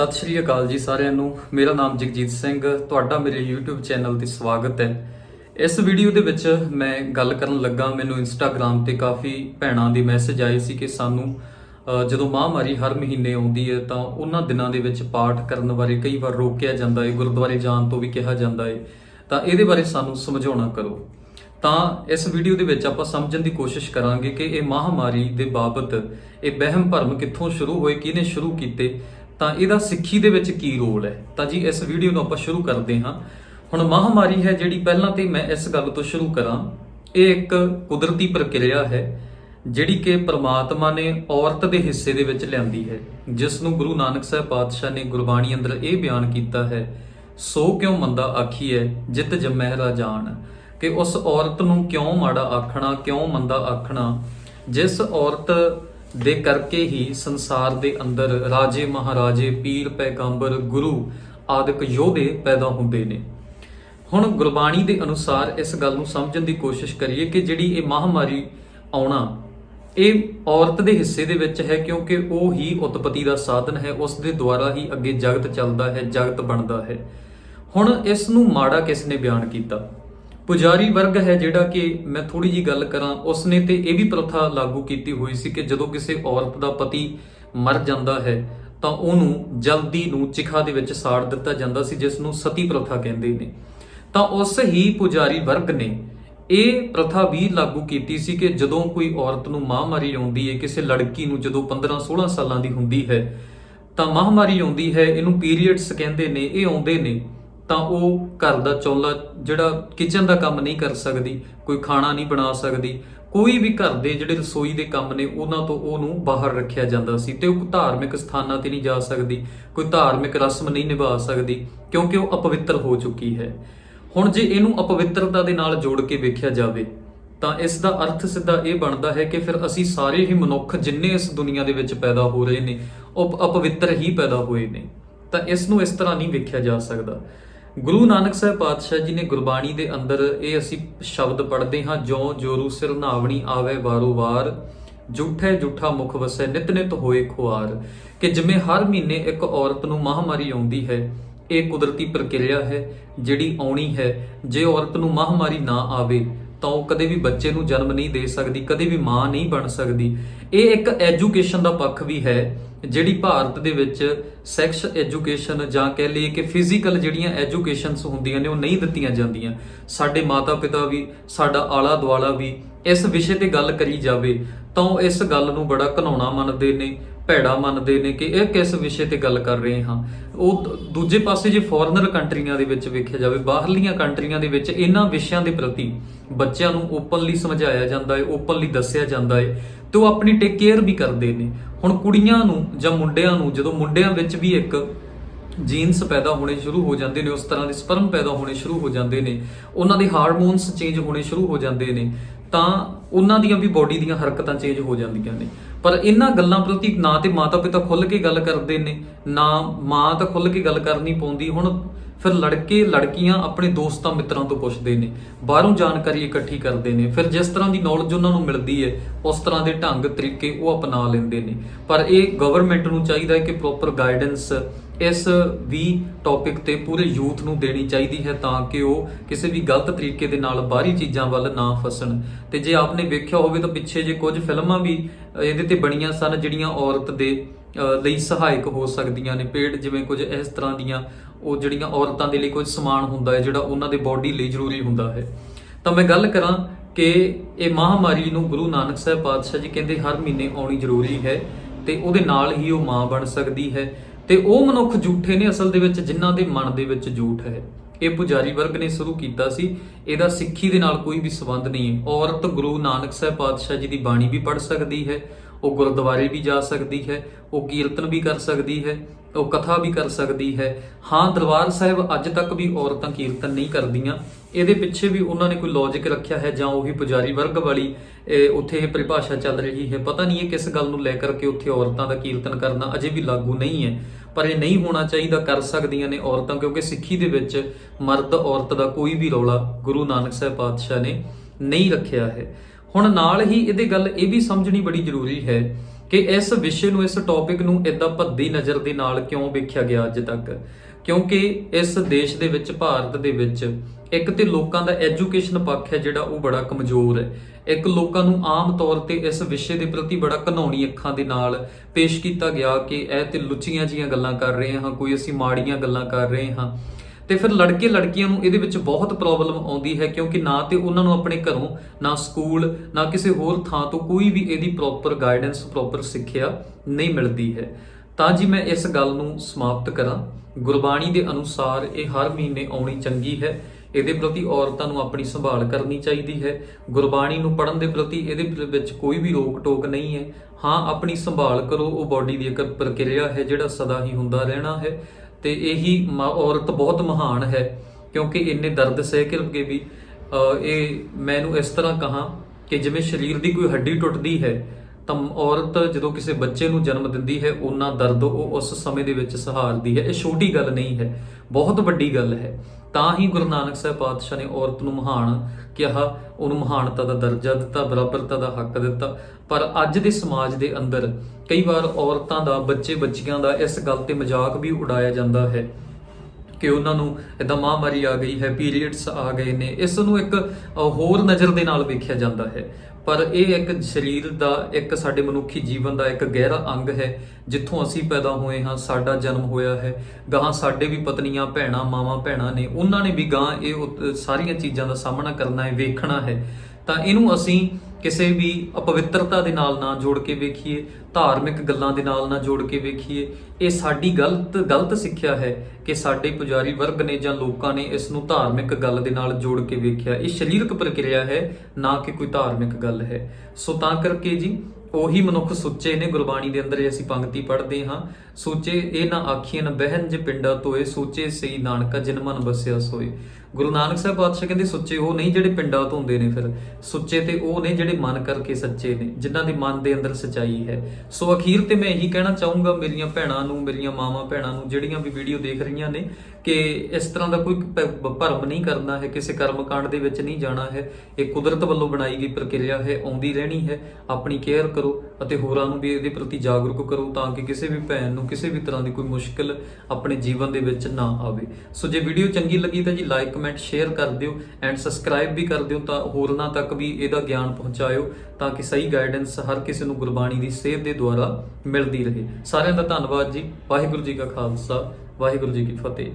ਸਤਿ ਸ਼੍ਰੀ ਅਕਾਲ ਜੀ ਸਾਰਿਆਂ ਨੂੰ। ਮੇਰਾ ਨਾਮ ਜਗਜੀਤ ਸਿੰਘ, ਤੁਹਾਡਾ ਮੇਰੇ YouTube ਚੈਨਲ ਤੇ ਸਵਾਗਤ ਹੈ। ਇਸ ਵੀਡੀਓ ਦੇ ਵਿੱਚ ਮੈਂ ਗੱਲ ਕਰਨ ਲੱਗਾ। ਮੈਨੂੰ Instagram ਤੇ ਕਾਫੀ ਭੈਣਾਂ ਦੇ ਮੈਸੇਜ ਆਏ ਸੀ ਕਿ ਸਾਨੂੰ ਜਦੋਂ ਮਹਾਮਾਰੀ ਹਰ ਮਹੀਨੇ ਆਉਂਦੀ ਹੈ ਤਾਂ ਉਹਨਾਂ ਦਿਨਾਂ ਦੇ ਵਿੱਚ ਪਾਠ ਕਰਨ ਬਾਰੇ ਕਈ ਵਾਰ ਰੋਕਿਆ ਜਾਂਦਾ ਹੈ, ਗੁਰਦੁਆਰੇ ਜਾਣ ਤੋਂ ਵੀ ਕਿਹਾ ਜਾਂਦਾ ਹੈ। ਤਾਂ ਇਹਦੇ ਬਾਰੇ ਸਾਨੂੰ ਸਮਝਾਉਣਾ ਕਰੋ। ਤਾਂ ਇਸ ਵੀਡੀਓ ਦੇ ਵਿੱਚ ਆਪਾਂ ਸਮਝਣ ਦੀ ਕੋਸ਼ਿਸ਼ ਕਰਾਂਗੇ ਕਿ ਇਹ ਮਹਾਮਾਰੀ ਦੇ ਬਾਬਤ ਇਹ ਵਹਿਮ ਭਰਮ ਕਿੱਥੋਂ ਸ਼ੁਰੂ ਹੋਏ, ਕਿਹਨੇ ਸ਼ੁਰੂ ਕੀਤੇ ਤਾਂ ਇਹਦਾ ਸਿੱਖੀ ਦੇ ਵਿੱਚ ਕੀ ਰੋਲ ਹੈ? ਤਾਂ ਜੀ, ਇਸ ਵੀਡੀਓ ਨੂੰ ਆਪਾਂ ਸ਼ੁਰੂ ਕਰਦੇ ਹਾਂ। ਹੁਣ ਮਹਾਮਾਰੀ ਹੈ ਜਿਹੜੀ ਪਹਿਲਾਂ ਤੇ ਮੈਂ ਇਸ ਗੱਲ ਤੋਂ ਸ਼ੁਰੂ ਕਰਾਂ। ਇਹ ਇੱਕ ਕੁਦਰਤੀ ਪ੍ਰਕਿਰਿਆ ਹੈ, ਜਿਹੜੀ ਕਿ ਪ੍ਰਮਾਤਮਾ ਨੇ ਔਰਤ ਦੇ ਹਿੱਸੇ ਦੇ ਵਿੱਚ ਲਿਆਂਦੀ ਹੈ। ਜਿਸ ਨੂੰ ਗੁਰੂ ਨਾਨਕ ਸਾਹਿਬ ਪਾਤਸ਼ਾਹ ਨੇ ਗੁਰਬਾਣੀ ਅੰਦਰ ਇਹ ਬਿਆਨ ਕੀਤਾ ਹੈ, ਸੋ ਕਿਉਂ ਮੰਦਾ ਆਖੀਐ ਜਿਤ ਜਮਹਿ ਜਾਣ? ਕਿ ਉਸ ਔਰਤ ਨੂੰ ਕਿਉਂ ਮਾੜਾ ਆਖਣਾ, ਕਿਉਂ ਮੰਦਾ ਆਖਣਾ? ਜਿਸ ਔਰਤ ਦੇ ਕਰਕੇ ਹੀ ਸੰਸਾਰ ਦੇ ਅੰਦਰ ਰਾਜੇ ਮਹਾਰਾਜੇ, ਪੀਰ, ਪੈਗੰਬਰ, ਗੁਰੂ ਆਦਿਕ ਯੋਧੇ ਪੈਦਾ ਹੁੰਦੇ ਨੇ। ਹੁਣ ਗੁਰਬਾਣੀ ਦੇ ਅਨੁਸਾਰ ਇਸ ਗੱਲ ਨੂੰ ਸਮਝਣ ਦੀ ਕੋਸ਼ਿਸ਼ ਕਰੀਏ ਕਿ ਜਿਹੜੀ ਇਹ ਮਹਾਮਾਰੀ ਆਉਣਾ, ਇਹ ਔਰਤ ਦੇ ਹਿੱਸੇ ਦੇ ਵਿੱਚ ਹੈ ਕਿਉਂਕਿ ਉਹ ਹੀ ਉਤਪਤੀ ਦਾ ਸਾਧਨ ਹੈ, ਉਸ ਦੇ ਦੁਆਰਾ ਹੀ ਅੱਗੇ ਜਗਤ ਚੱਲਦਾ ਹੈ, ਜਗਤ ਬਣਦਾ ਹੈ। ਹੁਣ ਇਸ ਨੂੰ ਮਾੜਾ ਕਿਸ ਨੇ ਬਿਆਨ ਕੀਤਾ? ਪੁਜਾਰੀ ਵਰਗ ਹੈ ਜਿਹੜਾ ਕਿ ਮੈਂ ਥੋੜੀ ਜੀ ਗੱਲ ਕਰਾਂ, ਉਸਨੇ ਤੇ ਇਹ ਵੀ ਪ੍ਰਥਾ ਲਾਗੂ ਕੀਤੀ ਹੋਈ ਸੀ ਕਿ ਜਦੋਂ ਕਿਸੇ ਔਰਤ ਦਾ ਪਤੀ ਮਰ ਜਾਂਦਾ ਹੈ, ਤਾਂ ਉਹਨੂੰ ਜਲਦੀ ਨੂੰ ਚਿਖਾ ਦੇ ਵਿੱਚ ਸਾੜ ਦਿੱਤਾ ਜਾਂਦਾ ਸੀ, ਜਿਸ ਨੂੰ ਸਤੀ ਪ੍ਰਥਾ ਕਹਿੰਦੇ ਨੇ। ਤਾਂ ਉਸ ਹੀ ਪੁਜਾਰੀ ਵਰਗ ਨੇ ਇਹ ਪ੍ਰਥਾ ਵੀ ਲਾਗੂ ਕੀਤੀ ਸੀ ਕਿ ਜਦੋਂ ਕੋਈ ਔਰਤ ਨੂੰ ਮਹਾਮਾਰੀ ਆਉਂਦੀ ਹੈ, ਕਿਸੇ ਲੜਕੀ ਨੂੰ ਜਦੋਂ 15-16 ਸਾਲਾਂ ਦੀ ਹੁੰਦੀ ਹੈ, ਤਾਂ ਮਹਾਮਾਰੀ ਆਉਂਦੀ ਹੈ, ਇਹਨੂੰ ਪੀਰੀਅਡਸ ਕਹਿੰਦੇ ਨੇ, ਇਹ ਆਉਂਦੇ ਨੇ। ਤਾਂ ਉਹ ਘਰ ਦਾ ਚੌਲਾ ਜਿਹੜਾ ਕਿਚਨ ਦਾ ਕੰਮ ਨਹੀਂ ਕਰ ਸਕਦੀ, ਕੋਈ ਖਾਣਾ ਨਹੀਂ ਬਣਾ ਸਕਦੀ, ਕੋਈ ਵੀ ਘਰ ਦੇ ਜਿਹੜੇ ਰਸੋਈ ਦੇ ਕੰਮ ਨੇ, ਉਹਨਾਂ ਤੋਂ ਉਹਨੂੰ ਬਾਹਰ ਰੱਖਿਆ ਜਾਂਦਾ ਸੀ ਤੇ ਉਹ ਧਾਰਮਿਕ ਸਥਾਨਾਂ ਤੇ ਨਹੀਂ ਜਾ ਸਕਦੀ, ਕੋਈ ਧਾਰਮਿਕ ਰਸਮ ਨਹੀਂ ਨਿਭਾ ਸਕਦੀ, ਕਿਉਂਕਿ ਉਹ ਅਪਵਿੱਤਰ ਹੋ ਚੁੱਕੀ ਹੈ। ਹੁਣ ਜੇ ਇਹਨੂੰ ਅਪਵਿੱਤਰਤਾ ਦੇ ਨਾਲ ਜੋੜ ਕੇ ਵੇਖਿਆ ਜਾਵੇ, ਤਾਂ ਇਸ ਦਾ ਅਰਥ ਸਿੱਧਾ ਇਹ ਬਣਦਾ ਹੈ ਕਿ ਫਿਰ ਅਸੀਂ ਸਾਰੇ ਹੀ ਮਨੁੱਖ ਜਿੰਨੇ ਇਸ ਦੁਨੀਆ ਦੇ ਵਿੱਚ ਪੈਦਾ ਹੋ ਰਹੇ ਨੇ, ਉਹ ਅਪਵਿੱਤਰ ਹੀ ਪੈਦਾ ਹੋਏ ਨੇ, ਤਾਂ ਇਸ ਨੂੰ ਇਸ ਤਰ੍ਹਾਂ ਨਹੀਂ ਵੇਖਿਆ ਜਾ ਸਕਦਾ। ਗੁਰੂ ਨਾਨਕ ਸਾਹਿਬ ਪਾਤਸ਼ਾਹ ਜੀ ਨੇ ਗੁਰਬਾਣੀ ਦੇ ਅੰਦਰ ਇਹ ਅਸੀਂ ਸ਼ਬਦ ਪੜ੍ਹਦੇ ਹਾਂ ਜੋ ਜੋਰੂ ਸਿਰ ਨਾਵਣੀ ਆਵੇ ਵਾਰੋ ਵਾਰ, ਜੂਠੇ ਜੂਠਾ ਮੁਖ ਵਸੈ ਨਿਤ ਨਿਤ ਹੋਏ ਖੁਆਰ। ਕਿ ਜਿਵੇਂ ਹਰ ਮਹੀਨੇ ਇੱਕ ਔਰਤ ਨੂੰ ਮਹਾਮਾਰੀ ਆਉਂਦੀ ਹੈ, ਇਹ ਕੁਦਰਤੀ ਪ੍ਰਕਿਰਿਆ ਹੈ ਜਿਹੜੀ ਆਉਣੀ ਹੈ। ਜੇ ਔਰਤ ਨੂੰ ਮਹਾਮਾਰੀ ਨਾ ਆਵੇ, ਤਾਂ ਉਹ ਕਦੇ ਵੀ ਬੱਚੇ ਨੂੰ ਜਨਮ ਨਹੀਂ ਦੇ ਸਕਦੀ, ਕਦੇ ਵੀ ਮਾਂ ਨਹੀਂ ਬਣ ਸਕਦੀ। ਇਹ ਇੱਕ ਐਜੂਕੇਸ਼ਨ ਦਾ ਪੱਖ ਵੀ ਹੈ। ਜਿਹੜੀ ਭਾਰਤ ਦੇ ਵਿੱਚ ਸੈਕਸ ਐਜੂਕੇਸ਼ਨ ਜਾਂ ਕਹਿ ਲਈਏ ਕਿ ਫਿਜ਼ੀਕਲ ਜਿਹੜੀਆਂ ਐਜੂਕੇਸ਼ਨਸ ਹੁੰਦੀਆਂ ਨੇ, ਉਹ ਨਹੀਂ ਦਿੱਤੀਆਂ ਜਾਂਦੀਆਂ। ਸਾਡੇ ਮਾਤਾ-ਪਿਤਾ ਵੀ, ਸਾਡਾ ਆਲਾ ਦੁਆਲਾ ਵੀ ਇਸ ਵਿਸ਼ੇ ਤੇ ਗੱਲ ਕਰੀ ਜਾਵੇ ਤਾਂ ਉਹ ਇਸ ਗੱਲ ਨੂੰ ਬੜਾ ਘਨਾਉਣਾ ਮੰਨਦੇ ਨੇ, ਭੈੜਾ ਮੰਨਦੇ ਨੇ ਕਿ ਇਹ ਕਿਸ ਵਿਸ਼ੇ ਤੇ ਗੱਲ ਕਰ ਰਹੇ ਹਾਂ। ਉਹ ਦੂਜੇ ਪਾਸੇ ਜੇ ਫੋਰਨਰ ਕੰਟਰੀਆਂ ਦੇ ਵਿੱਚ ਵੇਖਿਆ ਜਾਵੇ, ਬਾਹਰਲੀਆਂ ਕੰਟਰੀਆਂ ਦੇ ਵਿੱਚ ਇਹਨਾਂ ਵਿਸ਼ਿਆਂ ਦੇ ਪ੍ਰਤੀ ਬੱਚਿਆਂ ਨੂੰ ਓਪਨਲੀ ਸਮਝਾਇਆ ਜਾਂਦਾ ਹੈ ਓਪਨਲੀ ਦੱਸਿਆ ਜਾਂਦਾ ਹੈ ਤੇ ਉਹ ਆਪਣੀ ਟੇਕ ਕੇਅਰ ਵੀ ਕਰਦੇ ਨੇ। ਹੁਣ ਕੁੜੀਆਂ ਨੂੰ ਜਾਂ ਮੁੰਡਿਆਂ ਨੂੰ, ਜਦੋਂ ਮੁੰਡਿਆਂ ਵਿੱਚ ਵੀ ਇੱਕ ਜੀਨਸ ਪੈਦਾ ਹੋਣੇ ਸ਼ੁਰੂ ਹੋ ਜਾਂਦੇ ਨੇ, ਉਸ ਤਰ੍ਹਾਂ ਦੇ ਸਪਰਮ ਪੈਦਾ ਹੋਣੇ ਸ਼ੁਰੂ ਹੋ ਜਾਂਦੇ ਨੇ, ਉਹਨਾਂ ਦੇ ਹਾਰਮੋਨਸ ਚੇਂਜ ਹੋਣੇ ਸ਼ੁਰੂ ਹੋ ਜਾਂਦੇ ਨੇ, ਤਾਂ ਉਹਨਾਂ ਦੀਆਂ ਵੀ ਬਾਡੀ ਦੀਆਂ ਹਰਕਤਾਂ ਚੇਂਜ ਹੋ ਜਾਂਦੀਆਂ ਨੇ। ਪਰ ਇਹਨਾਂ ਗੱਲਾਂ ਪ੍ਰਤੀ ਨਾ ਤੇ ਮਾਤਾ-ਪਿਤਾ ਖੁੱਲ ਕੇ ਗੱਲ ਕਰਦੇ ਨੇ, ਨਾ ਮਾਂ ਤਾਂ ਖੁੱਲ ਕੇ ਗੱਲ ਕਰਨੀ ਪਾਉਂਦੀ। ਹੁਣ ਫਿਰ ਲੜਕੇ ਲੜਕੀਆਂ ਆਪਣੇ ਦੋਸਤਾਂ ਮਿੱਤਰਾਂ ਤੋਂ ਪੁੱਛਦੇ ਨੇ, ਬਾਹਰੋਂ ਜਾਣਕਾਰੀ ਇਕੱਠੀ ਕਰਦੇ ਨੇ, ਫਿਰ ਜਿਸ ਤਰ੍ਹਾਂ ਦੀ ਨੌਲੇਜ ਉਹਨਾਂ ਨੂੰ ਮਿਲਦੀ ਹੈ, ਉਸ ਤਰ੍ਹਾਂ ਦੇ ਢੰਗ, ਤਰੀਕੇ ਉਹ ਅਪਣਾ ਲੈਂਦੇ ਨੇ। ਪਰ ਇਹ ਗਵਰਨਮੈਂਟ ਨੂੰ ਚਾਹੀਦਾ ਹੈ ਕਿ ਪ੍ਰੋਪਰ ਗਾਈਡੈਂਸ ਇਸ ਵੀ ਟੌਪਿਕ ਤੇ ਪੂਰੇ ਯੂਥ ਨੂੰ ਦੇਣੀ ਚਾਹੀਦੀ ਹੈ ਤਾਂ ਕਿ ਉਹ ਕਿਸੇ ਵੀ ਗਲਤ ਤਰੀਕੇ ਦੇ ਨਾਲ ਬਾਹਰੀ ਚੀਜ਼ਾਂ ਵੱਲ ਨਾ ਫਸਣ। ਤੇ ਜੇ ਆਪਨੇ ਵੇਖਿਆ ਹੋਵੇ ਤਾਂ ਪਿੱਛੇ ਜੇ ਕੁਝ ਫਿਲਮਾਂ ਵੀ ਇਹਦੇ ਤੇ ਬਣੀਆਂ ਸਨ ਜਿਹੜੀਆਂ ਔਰਤ ਦੇ ਲਈ ਸਹਾਇਕ ਹੋ ਸਕਦੀਆਂ ਨੇ। ਪੇਡ ਜਿਵੇਂ ਕੁਝ ਇਸ ਤਰ੍ਹਾਂ ਦੀਆਂ, ਉਹ ਜਿਹੜੀਆਂ ਔਰਤਾਂ ਦੇ ਲਈ ਕੁਝ ਸਮਾਨ ਹੁੰਦਾ ਹੈ, ਜਿਹੜਾ ਉਹਨਾਂ ਦੇ ਬਾਡੀ ਲਈ ਜ਼ਰੂਰੀ ਹੁੰਦਾ ਹੈ। ਤਾਂ ਮੈਂ ਗੱਲ ਕਰਾਂ ਕਿ ਇਹ ਮਹਾਮਾਰੀ ਨੂੰ ਗੁਰੂ ਨਾਨਕ ਸਾਹਿਬ ਪਾਤਸ਼ਾਹ ਜੀ ਕਹਿੰਦੇ ਹਰ ਮਹੀਨੇ ਆਉਣੀ ਜ਼ਰੂਰੀ ਹੈ ਤੇ ਉਹਦੇ ਨਾਲ ਹੀ ਉਹ ਮਾਂ ਬਣ ਸਕਦੀ ਹੈ। ਤੇ ਉਹ ਮਨੁੱਖ ਝੂਠੇ ਨੇ ਅਸਲ ਦੇ ਵਿੱਚ, ਜਿਨ੍ਹਾਂ ਦੇ ਮਨ ਦੇ ਵਿੱਚ ਝੂਠ ਹੈ। ਇਹ ਪੁਜਾਰੀ ਵਰਗ ਨੇ ਸ਼ੁਰੂ ਕੀਤਾ ਸੀ। ਇਹਦਾ ਸਿੱਖੀ ਦੇ ਨਾਲ ਕੋਈ ਵੀ ਸੰਬੰਧ ਨਹੀਂ ਹੈ। ਔਰਤ ਗੁਰੂ ਨਾਨਕ ਸਾਹਿਬ ਪਾਤਸ਼ਾਹ ਜੀ ਦੀ ਬਾਣੀ ਵੀ ਪੜ੍ਹ ਸਕਦੀ ਹੈ। ਉਹ ਗੁਰਦੁਆਰੇ ਵੀ ਜਾ ਸਕਦੀ ਹੈ, ਉਹ ਕੀਰਤਨ ਵੀ ਕਰ ਸਕਦੀ ਹੈ, ਉਹ ਕਥਾ ਵੀ ਕਰ ਸਕਦੀ ਹੈ। ਹਾਂ, ਦਰਬਾਰ ਸਾਹਿਬ ਅੱਜ ਤੱਕ ਵੀ ਔਰਤਾਂ ਕੀਰਤਨ ਨਹੀਂ ਕਰਦੀਆਂ। ਇਹਦੇ ਪਿੱਛੇ ਵੀ ਉਹਨਾਂ ਨੇ ਕੋਈ ਲੌਜੀਕ ਰੱਖਿਆ ਹੈ ਜਾਂ ਉਹੀ ਪੁਜਾਰੀ ਵਰਗ ਵਾਲੀ ਉੱਥੇ ਇਹ ਪਰਿਭਾਸ਼ਾ ਚੱਲ ਰਹੀ ਹੈ। ਪਤਾ ਨਹੀਂ ਇਹ ਕਿਸ ਗੱਲ ਨੂੰ ਲੈ ਕਰਕੇ ਉੱਥੇ ਔਰਤਾਂ ਦਾ ਕੀਰਤਨ ਕਰਨਾ ਅਜੇ ਵੀ ਲਾਗੂ ਨਹੀਂ ਹੈ। ਪਰ ਇਹ ਨਹੀਂ ਹੋਣਾ ਚਾਹੀਦਾ, ਕਰ ਸਕਦੀਆਂ ਨੇ ਔਰਤਾਂ, ਕਿਉਂਕਿ ਸਿੱਖੀ ਦੇ ਵਿੱਚ ਮਰਦ ਔਰਤ ਦਾ ਕੋਈ ਵੀ ਰੌਲਾ ਗੁਰੂ ਨਾਨਕ ਸਾਹਿਬ ਪਾਤਸ਼ਾਹ ਨੇ ਨਹੀਂ ਰੱਖਿਆ ਹੈ। ਹੁਣ ਨਾਲ ਹੀ ਇਹਦੇ ਗੱਲ ਇਹ ਵੀ ਸਮਝਣੀ ਬੜੀ ਜ਼ਰੂਰੀ ਹੈ ਕਿ ਇਸ ਵਿਸ਼ੇ ਨੂੰ, ਇਸ ਟੌਪਿਕ ਨੂੰ ਇਦਾਂ ਭੱਦੀ ਨਜ਼ਰ ਦੇ ਨਾਲ ਕਿਉਂ ਵੇਖਿਆ ਗਿਆ ਅੱਜ ਤੱਕ? ਕਿਉਂਕਿ ਇਸ ਦੇਸ਼ ਦੇ ਵਿੱਚ, ਭਾਰਤ ਦੇ ਵਿੱਚ ਇੱਕ ਤੇ ਲੋਕਾਂ ਦਾ ਐਜੂਕੇਸ਼ਨ ਪੱਖ ਹੈ ਜਿਹੜਾ ਉਹ ਬੜਾ ਕਮਜ਼ੋਰ ਹੈ। ਇੱਕ ਲੋਕਾਂ ਨੂੰ ਆਮ ਤੌਰ ਤੇ ਇਸ ਵਿਸ਼ੇ ਦੇ ਪ੍ਰਤੀ ਬੜਾ ਘਨੌਣੀ ਅੱਖਾਂ ਦੇ ਨਾਲ ਪੇਸ਼ ਕੀਤਾ ਗਿਆ ਕਿ ਇਹ ਤੇ ਲੁੱਚੀਆਂ ਜੀਆਂ ਗੱਲਾਂ ਕਰ ਰਹੇ ਹਾਂ, ਕੋਈ ਅਸੀਂ ਮਾੜੀਆਂ ਗੱਲਾਂ ਕਰ ਰਹੇ ਹਾਂ। ਤੇ ਫਿਰ ਲੜਕੇ ਲੜਕੀਆਂ ਨੂੰ ਇਹਦੇ ਵਿੱਚ ਬਹੁਤ ਪ੍ਰੋਬਲਮ ਆਉਂਦੀ ਹੈ ਕਿਉਂਕਿ ਨਾ ਤੇ ਉਹਨਾਂ ਨੂੰ ਆਪਣੇ ਘਰੋਂ, ਨਾ ਸਕੂਲ ਨਾ ਕਿਸੇ ਹੋਰ ਥਾਂ ਤੋਂ ਕੋਈ ਵੀ ਇਹਦੀ ਪ੍ਰੋਪਰ ਗਾਈਡੈਂਸ ਪ੍ਰੋਪਰ ਸਿੱਖਿਆ ਨਹੀਂ ਮਿਲਦੀ ਹੈ। ਤਾਂ ਜੀ ਮੈਂ ਇਸ ਗੱਲ ਨੂੰ ਸਮਾਪਤ ਕਰਾਂ। ਗੁਰਬਾਣੀ ਦੇ ਅਨੁਸਾਰ ਇਹ ਹਰ ਮਹੀਨੇ ਆਉਣੀ ਚੰਗੀ ਹੈ। ਇਹਦੇ ਪ੍ਰਤੀ ਔਰਤਾਂ ਨੂੰ ਆਪਣੀ ਸੰਭਾਲ ਕਰਨੀ ਚਾਹੀਦੀ ਹੈ। ਗੁਰਬਾਣੀ ਨੂੰ ਪੜਨ ਦੇ ਪ੍ਰਤੀ ਇਹਦੇ ਵਿੱਚ ਕੋਈ ਵੀ ਰੋਕ ਟੋਕ ਨਹੀਂ ਹੈ। ਹਾਂ, ਆਪਣੀ ਸੰਭਾਲ ਕਰੋ, ਉਹ ਬਾਡੀ ਦੀ ਇੱਕ ਪ੍ਰਕਿਰਿਆ ਹੈ ਜਿਹੜਾ ਸਦਾ ਹੀ ਹੁੰਦਾ ਰਹਿਣਾ ਹੈ। ਤੇ ਇਹੀ ਮ- ਔਰਤ ਬਹੁਤ ਮਹਾਨ ਹੈ, ਕਿਉਂਕਿ ਇੰਨੇ ਦਰਦ ਸਹਿ ਕੇ ਵੀ ਇਹ ਮੈਨੂੰ ਇਸ ਤਰ੍ਹਾਂ ਕਹਾ ਕਿ ਜਿਵੇਂ ਸਰੀਰ ਦੀ ਕੋਈ ਹੱਡੀ ਟੁੱਟਦੀ ਹੈ, ਤਾਂ ਔਰਤ ਜਦੋਂ ਕਿਸੇ ਬੱਚੇ ਨੂੰ ਜਨਮ ਦਿੰਦੀ ਹੈ, ਉਹਨਾਂ ਦਰਦ ਉਹ ਉਸ ਸਮੇਂ ਦੇ ਵਿੱਚ ਸਹਾਰਦੀ ਹੈ। ਇਹ ਛੋਟੀ ਗੱਲ ਨਹੀਂ ਹੈ, ਬਹੁਤ ਵੱਡੀ ਗੱਲ ਹੈ। ਤਾਂ ਹੀ ਗੁਰੂ ਨਾਨਕ ਸਾਹਿਬ ਪਾਤਸ਼ਾਹ ਨੇ ਔਰਤ ਨੂੰ ਮਹਾਨ ਕਿਹਾ, ਉਹਨੂੰ ਮਹਾਨਤਾ ਦਾ ਦਰਜਾ ਦਿੱਤਾ, ਬਰਾਬਰਤਾ ਦਾ ਹੱਕ ਦਿੱਤਾ। ਪਰ ਅੱਜ ਦੇ ਸਮਾਜ ਦੇ ਅੰਦਰ ਕਈ ਵਾਰ ਔਰਤਾਂ ਦਾ ਬੱਚੇ ਬੱਚੀਆਂ ਦਾ ਇਸ ਗੱਲ ਤੇ ਮਜ਼ਾਕ ਵੀ ਉਡਾਇਆ ਜਾਂਦਾ ਹੈ। ਕਿ ਉਹਨਾਂ ਨੂੰ ਇਦਾਂ ਮਹਾਮਾਰੀ ਆ ਗਈ ਹੈ ਪੀਰੀਅਡਸ ਆ ਗਏ ਨੇ, ਇਸ ਨੂੰ ਇੱਕ ਹੋਰ ਨਜ਼ਰ ਦੇ ਨਾਲ ਵੇਖਿਆ ਜਾਂਦਾ ਹੈ। ਪਰ ਇਹ ਇੱਕ ਸਰੀਰ ਦਾ, ਇੱਕ ਸਾਡੇ ਮਨੁੱਖੀ ਜੀਵਨ ਦਾ ਇੱਕ ਗਹਿਰਾ ਅੰਗ ਹੈ, ਜਿੱਥੋਂ ਅਸੀਂ ਪੈਦਾ ਹੋਏ ਹਾਂ, ਸਾਡਾ ਜਨਮ ਹੋਇਆ ਹੈ। ਗਾਂ ਸਾਡੇ ਵੀ ਪਤਨੀਆਂ, ਭੈਣਾਂ, ਮਾਵਾਂ, ਭੈਣਾਂ ਨੇ, ਉਹਨਾਂ ਨੇ ਵੀ ਗਾਂ ਇਹ ਉਤ- ਸਾਰੀਆਂ ਚੀਜ਼ਾਂ ਦਾ ਸਾਹਮਣਾ ਕਰਨਾ ਹੈ, ਵੇਖਣਾ ਹੈ। ਤਾਂ ਇਹਨੂੰ ਅਸੀਂ ਕਿਸੇ ਵੀ ਅਪਵਿੱਤਰਤਾ ਦੇ ਨਾਲ ਨਾ ਜੋੜ ਕੇ ਵੇਖੀਏ, ਧਾਰਮਿਕ ਗੱਲਾਂ ਦੇ ਨਾਲ ਨਾ ਜੋੜ ਕੇ ਵੇਖੀਏ। ਇਹ ਸਾਡੀ ਗਲਤ ਗਲਤ ਸਿੱਖਿਆ ਹੈ ਕਿ ਸਾਡੇ ਪੁਜਾਰੀ ਵਰਗ ਨੇ ਜਾਂ ਲੋਕਾਂ ਨੇ ਇਸ ਨੂੰ ਧਾਰਮਿਕ ਗੱਲ ਦੇ ਨਾਲ ਜੋੜ ਕੇ ਵੇਖਿਆ। ਇਹ ਸਰੀਰਕ ਪ੍ਰਕਿਰਿਆ ਹੈ, ਨਾ ਕਿ ਕੋਈ ਧਾਰਮਿਕ ਗੱਲ ਹੈ। ਸੋ ਤਾਂ ਕਰਕੇ ਜੀ ਉਹੀ ਮਨੁੱਖ ਸੁੱਚੇ ਨੇ ਗੁਰਬਾਣੀ ਦੇ ਅੰਦਰ ਜੇ ਅਸੀਂ ਪੰਕਤੀ ਪੜ੍ਹਦੇ ਹਾਂ, ਸੋਚੇ ਇਹ ਨਾ ਆਖੀਆਂ ਨਾ ਬਹਿਨ ਜੇ ਪਿੰਡਾ ਤੋਏ, ਸੋਚੇ ਸਈ ਨਾਨਕਾ ਜਿਨ ਮਨ ਬਸਿਆ ਸੋਏ। ਗੁਰੂ ਨਾਨਕ ਸਾਹਿਬ ਪਾਤਸ਼ਾਹ ਕਹਿੰਦੇ ਸੁੱਚੇ ਉਹ ਨਹੀਂ ਜਿਹੜੇ ਪਿੰਡਾਂ ਤੋਂ ਹੁੰਦੇ ਨੇ ਫਿਰ, ਸੁੱਚੇ ਤੇ ਉਹ ਨੇ ਜਿਹੜੇ ਮਨ ਕਰਕੇ ਸੱਚੇ ਨੇ, ਜਿਨ੍ਹਾਂ ਦੇ ਮਨ ਦੇ ਅੰਦਰ ਸਚਾਈ ਹੈ। ਸੋ ਅਖੀਰ ਤੇ ਮੈਂ ਇਹੀ ਕਹਿਣਾ ਚਾਹੂੰਗਾ ਮੇਰੀਆਂ ਭੈਣਾਂ ਨੂੰ, ਮੇਰੀਆਂ ਮਾਵਾਂ ਭੈਣਾਂ ਨੂੰ, ਜਿਹੜੀਆਂ ਵੀ ਵੀਡੀਓ ਦੇਖ ਰਹੀਆਂ ਨੇ, ਕਿ ਇਸ ਤਰ੍ਹਾਂ ਦਾ ਕੋਈ ਭਰਮ ਨਹੀਂ ਕਰਨਾ ਹੈ, ਕਿਸੇ ਕਰਮਕਾਂਡ ਦੇ ਵਿੱਚ ਨਹੀਂ ਜਾਣਾ ਹੈ। ਇਹ ਕੁਦਰਤ ਵੱਲੋਂ ਬਣਾਈ ਗਈ ਪ੍ਰਕਿਰਿਆ ਹੈ, ਆਉਂਦੀ ਰਹਿਣੀ ਹੈ, ਆਪਣੀ ਕੇਅਰ ਕਰੋ ਅਤੇ ਹੋਰਾਂ ਨੂੰ ਵੀ ਇਹਦੇ ਪ੍ਰਤੀ ਜਾਗਰੂਕ ਕਰੋ ਤਾਂ ਕਿ ਕਿਸੇ ਵੀ ਭੈਣ ਨੂੰ ਕਿਸੇ ਵੀ ਤਰ੍ਹਾਂ ਦੀ ਕੋਈ ਮੁਸ਼ਕਲ ਆਪਣੇ ਜੀਵਨ ਦੇ ਵਿੱਚ ਨਾ ਆਵੇ। ਸੋ ਜੇ ਵੀਡੀਓ ਚੰਗੀ ਲੱਗੀ ਤਾਂ ਜੀ ਲਾਈਕ ਕਮੈਂਟ ਸ਼ੇਅਰ ਕਰ ਦਿਓ ਐਂਡ ਸਬਸਕ੍ਰਾਈਬ ਵੀ ਕਰ ਦਿਓ ਤਾਂ ਹੋਰਨਾਂ ਤੱਕ ਵੀ ਇਹਦਾ ਗਿਆਨ ਪਹੁੰਚਾਇਓ ਤਾਂ ਕਿ ਸਹੀ ਗਾਈਡੈਂਸ ਹਰ ਕਿਸੇ ਨੂੰ ਗੁਰਬਾਣੀ ਦੀ ਸੇਧ ਦੇ ਦੁਆਰਾ ਮਿਲਦੀ ਰਹੇ। ਸਾਰਿਆਂ ਦਾ ਧੰਨਵਾਦ ਜੀ। ਵਾਹਿਗੁਰੂ ਜੀ ਕਾ ਖਾਲਸਾ, ਵਾਹਿਗੁਰੂ ਜੀ ਕੀ ਫਤਿਹ।